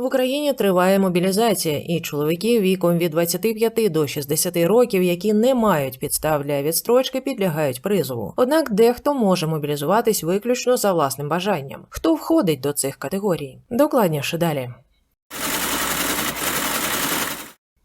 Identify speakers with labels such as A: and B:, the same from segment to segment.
A: В Україні триває мобілізація, і чоловіки віком від 25 до 60 років, які не мають підстав для відстрочки, підлягають призову. Однак дехто може мобілізуватись виключно за власним бажанням. Хто входить до цих категорій? Докладніше далі.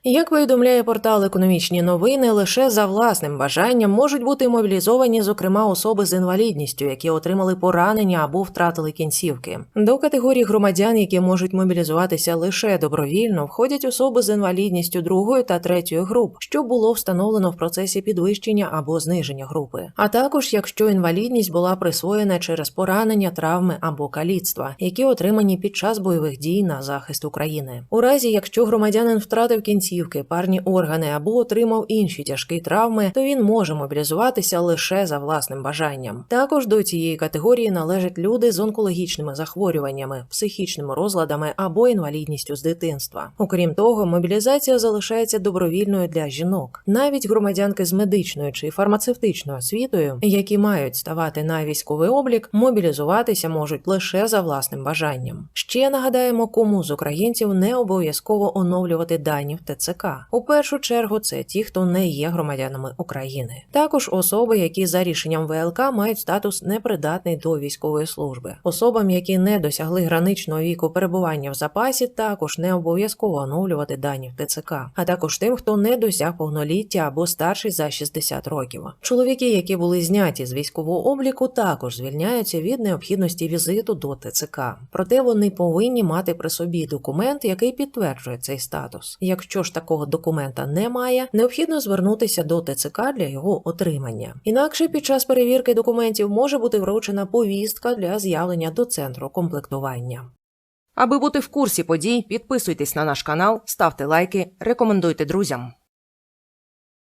A: Як повідомляє портал економічні новини, лише за власним бажанням можуть бути мобілізовані, зокрема, особи з інвалідністю, які отримали поранення або втратили кінцівки. До категорії громадян, які можуть мобілізуватися лише добровільно, входять особи з інвалідністю другої та третьої груп, що було встановлено в процесі підвищення або зниження групи. А також якщо інвалідність була присвоєна через поранення, травми або каліцтва, які отримані під час бойових дій на захист України. У разі, якщо громадянин втратив кінцівки, парні органи або отримав інші тяжкі травми, то він може мобілізуватися лише за власним бажанням. Також до цієї категорії належать люди з онкологічними захворюваннями, психічними розладами або інвалідністю з дитинства. Окрім того, мобілізація залишається добровільною для жінок. Навіть громадянки з медичною чи фармацевтичною освітою, які мають ставати на військовий облік, мобілізуватися можуть лише за власним бажанням. Ще нагадаємо, кому з українців не обов'язково оновлювати дані в ТЦК. У першу чергу це ті, хто не є громадянами України. Також особи, які за рішенням ВЛК мають статус непридатний до військової служби. Особам, які не досягли граничного віку перебування в запасі, також не обов'язково оновлювати дані в ТЦК, а також тим, хто не досяг повноліття або старший за 60 років. Чоловіки, які були зняті з військового обліку, також звільняються від необхідності візиту до ТЦК. Проте вони повинні мати при собі документ, який підтверджує цей статус. Якщо ж такого документа немає, необхідно звернутися до ТЦК для його отримання. Інакше під час перевірки документів може бути вручена повістка для з'явлення до центру комплектування.
B: Аби бути в курсі подій, підписуйтесь на наш канал, ставте лайки, рекомендуйте друзям.